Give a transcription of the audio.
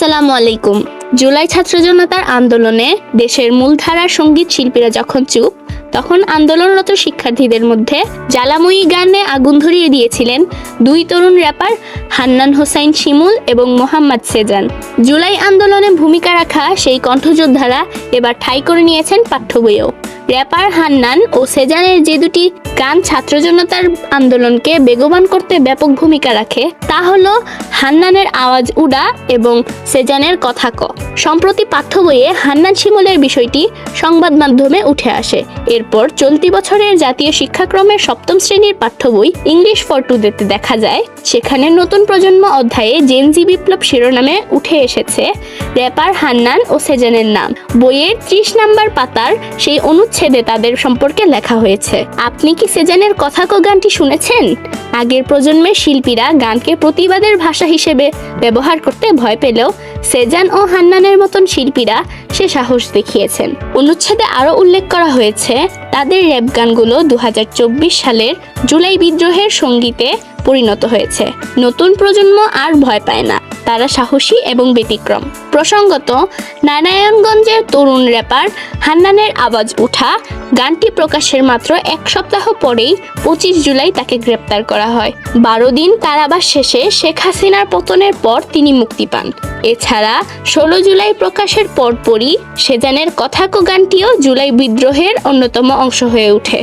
আসসালামু আলাইকুম। জুলাই ছাত্র জনতার আন্দোলনে দেশের মূলধারার সংগীত শিল্পীরা যখন চুপ, তখন আন্দোলনরত শিক্ষার্থীদের মধ্যে জ্বালাময়ী গানে আগুন ধরিয়ে দিয়েছিলেন দুই তরুণ র্যাপার হান্নান হোসাইন শিমুল এবং মোহাম্মদ সেজান। জুলাই আন্দোলনে ভূমিকা রাখা সেই কণ্ঠযোদ্ধারা এবার ঠাঁই করে নিয়েছেন পাঠ্য বইয়েও র্যাপার হান্নান ও সেজানের যে দুটি গান ছাত্র জনতার আন্দোলনকে বেগবান করতে ব্যাপক ভূমিকা রাখে, তা হলো হান্নানের আওয়াজ উড়া এবং সেজানের কথা ক। সম্প্রতি পাঠ্য বইয়ে হান্নান শিমুলের বিষয়টি সংবাদ মাধ্যমে উঠে আসে। এরপর চলতি বছরের জাতীয় শিক্ষাক্রমের সপ্তম শ্রেণির পাঠ্য বই ইংলিশ ফর টুডেতে দেখা যায়। সেখানে নতুন প্রজন্ম অধ্যায়ে জেনজি বিপ্লব শিরোনামে উঠে এসেছে র্যাপার হান্নান ও সেজানের নাম। বইয়ের ত্রিশ নাম্বার পাতার সেই অনুচ্ছেদে তাদের সম্পর্কে লেখা হয়েছে। আপনি কি সেজানের কথাকো গানটি শুনেছেন? আগের প্রজন্মের শিল্পীরা গানকে প্রতিবাদের ভাষা হিসেবে ব্যবহার করতে ভয় পেলেও সেজান ও হান্নানের মতন শিল্পীরা সে সাহস দেখিয়েছেন। অনুচ্ছেদে আরও উল্লেখ করা হয়েছে, তাদের র্যাপ গানগুলো দু হাজার চব্বিশ সালের জুলাই বিদ্রোহের সঙ্গীতে পরিণত হয়েছে। নতুন প্রজন্ম আর ভয় পায় না। তারা সাহসী এবং ব্যতিক্রম। প্রসঙ্গত, নারায়ণগঞ্জের তরুণ র্যাপার হান্নানের আওয়াজ উঠা গানটি প্রকাশের মাত্র এক সপ্তাহ পরেই পঁচিশ জুলাই তাকে গ্রেপ্তার করা হয়। বারো দিন কারাবাস শেষে শেখ হাসিনার পতনের পর তিনি মুক্তি পান। এছাড়া, ষোলো জুলাই প্রকাশের পরপরই সেজানের কথাকো গানটিও জুলাই বিদ্রোহের অন্যতম অংশ হয়ে ওঠে।